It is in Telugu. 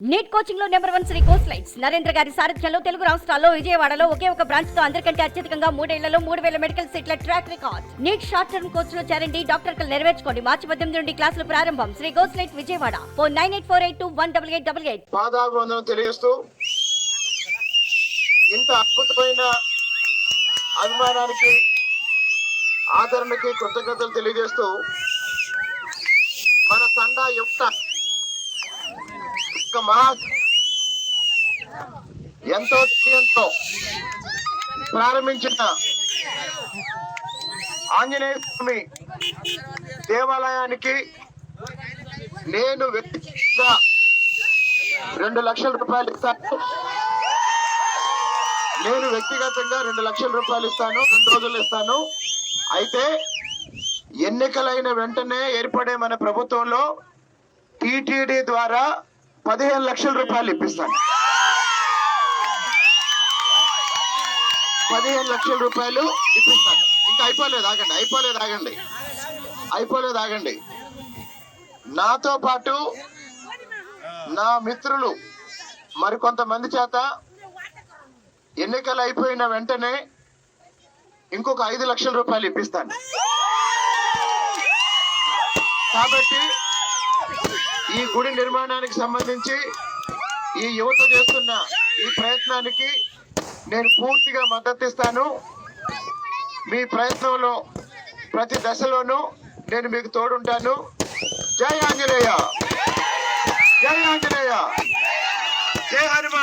Neat కోచింగ్లో number one Sri course lights Narendra గారి సారథ్యంలో తెలుగు రాష్ట్రాల్లో విజయవాడలో ఒకే ఒక బ్రాంచ్తో అందరికంటే అత్యధికంగా మూడేళ్ళలో మూడు వేల మెడికల్ సీట్ల track record NEET short term కోర్స్లో చేరండి డాక్టర్ కలు నెరవేర్చుకోండి. మార్చి పద్దెనిమిది నుండి క్లాసులు ప్రారంభం. Sri course light Vijayawada. Four nine eight four eight two one double eight double eight. పాదాభివందనం తెలియజేస్తూ ఇంత అద్భుతమైన అభిమానానికి ఆదరణకి కృతజ్ఞతలు తెలియజేస్తూ మన సండా యుక్త ఒక ఎంతో ఎంతో ప్రారంభించిన ఆంజనేయ స్వామి దేవాలయానికి నేను వ్యక్తిగా రెండు లక్షల రూపాయలు ఇస్తాను. నేను వ్యక్తిగతంగా రెండు లక్షల రూపాయలు ఇస్తాను రెండు రోజులు ఇస్తాను. అయితే ఎన్నికలైన వెంటనే ఏర్పడే మన ప్రభుత్వంలో టీటీడీ ద్వారా పదిహేను లక్షల రూపాయలు ఇప్పిస్తాను. పదిహేను లక్షల రూపాయలు ఇప్పిస్తాను. ఇంకా అయిపోలేదు ఆగండి అయిపోలేదు ఆగండి. అయిపోలేదు ఆగండి. నాతో పాటు నా మిత్రులు మరికొంతమంది చేత ఎన్నికలు అయిపోయిన వెంటనే ఇంకొక ఐదు లక్షల రూపాయలు ఇప్పిస్తాను. కాబట్టి ఈ గుడి నిర్మాణానికి సంబంధించి ఈ యువత చేస్తున్న ఈ ప్రయత్నానికి నేను పూర్తిగా మద్దతు ఇస్తాను మీ ప్రయత్నంలో ప్రతి దశలోనూ నేను మీకు తోడుంటాను. జై ఆంజనేయ! జై ఆంజనేయ! జై హనుమ